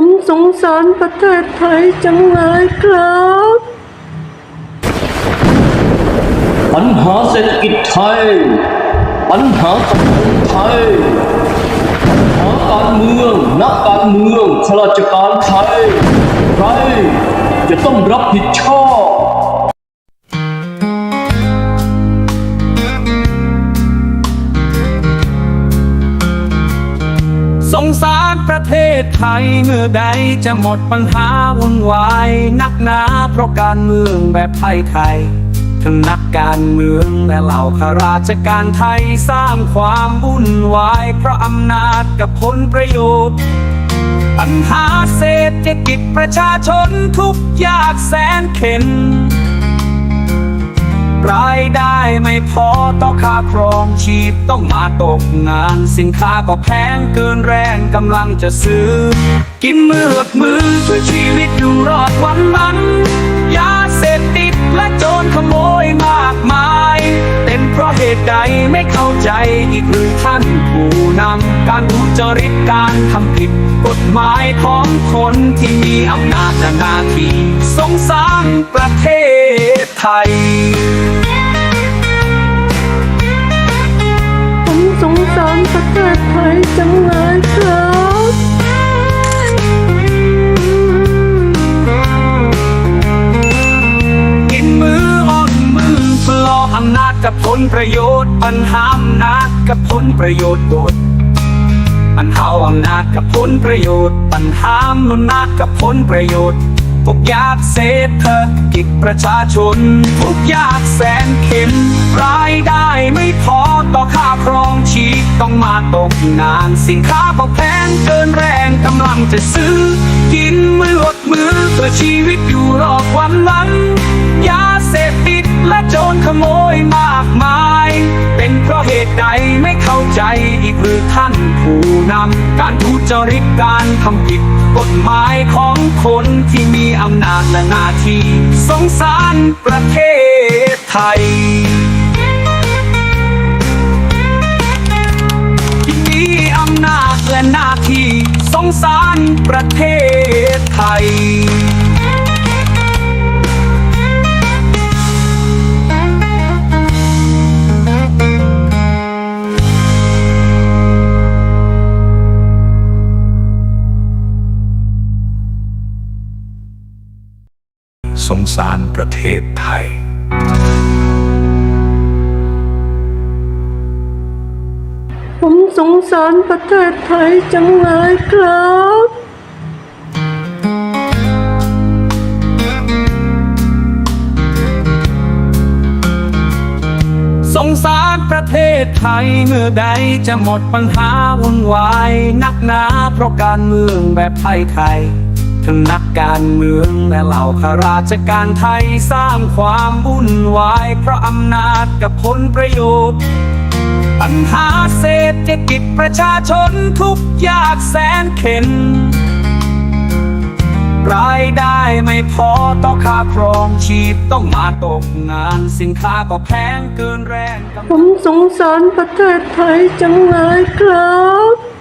ผมสงสารประเทศไทยจังเลยครับ ปัญหาเศรษฐกิจไทย ปัญหาสังคมไทย ปัญหาการเมือง นักการเมืองข้าราชการไทย ใครจะต้องรับผิดชอบ งสารประเทศไทยเมื่อใดจะหมดปัญหาวุ่นวายนักหนาเพราะการเมืองแบบไทยไทยๆทั้งนักการเมืองและเหล่าข้าราชการไทยสร้างความวุ่นวายเพราะอำนาจกับผลประโยชน์ปัญหาเศรษฐกิจประชาชนทุกยากแสนเข็น รายได้ไม่พอต่องค่าครองชีพต้องมาตกงาน สินค้าก็แพงเกินแรงกำลังจะซื้อ กินมืออดมือช่วยชีวิตอยู่รอดวันมันยาเสพติดและโจรขโมยมากมาย เป็นเพราะเหตุใดไม่เข้าใจอีกหรือท่านผู้นำการทุจริตการทำผิดกฎหมายของคนที่มีอำนาจและหน้าที่สงสารประเทศ ไทย ผมสงสารประเทศไทยจังเลยครับกินมืออ่อนมือเพื่อรออำนาจกับผลประโยชน์ ปัญหาอำนาจกับผลประโยชน์โดดปัญหาอำนาจกับผลประโยชน์ ปัญหาอำนาจกับผลประโยชน์ ทุกยากเศรษฐกิจประชาชน ทุกยากแสนเข็นรายได้ไม่พอต่อค่าครองชีพต้องมาตกงานสินค้าก็แพงเกินแรงกำลังจะซื้อ กินมืออดมือเพื่อชีวิตอยู่รอดวันนั้นยาเสพติดและโจรขโมยมากมาย เป็นเพราะเหตุใดไม่เข้าใจอีกหรือท่าน ผู้นำการทุจริตการทำผิดกฎหมายของคนที่มีอำนาจและหน้าที่สงสารประเทศไทยที่มีอำนาจและหน้าที่สงสารประเทศไทย สงสารประเทศไทย ผมสงสารประเทศไทยจังเลยครับสงสารประเทศไทยเมื่อใดจะหมดปัญหาวุ่นวาย นักหนาเพราะการเมืองแบบไทยไทยๆ ทั้งนักการเมืองและเหล่าข้าราชการไทยสร้างความวุ่นวายเพราะอำนาจกับผลประโยชน์ปัญหาเศรษฐกิจประชาชนทุกยากแสนเข็น รายได้ไม่พอต่องค่าครองชีพต้องมาตกงานสินค้าก็แพงเกินแรงผมสงสารประเทศไทยจังเลยครับ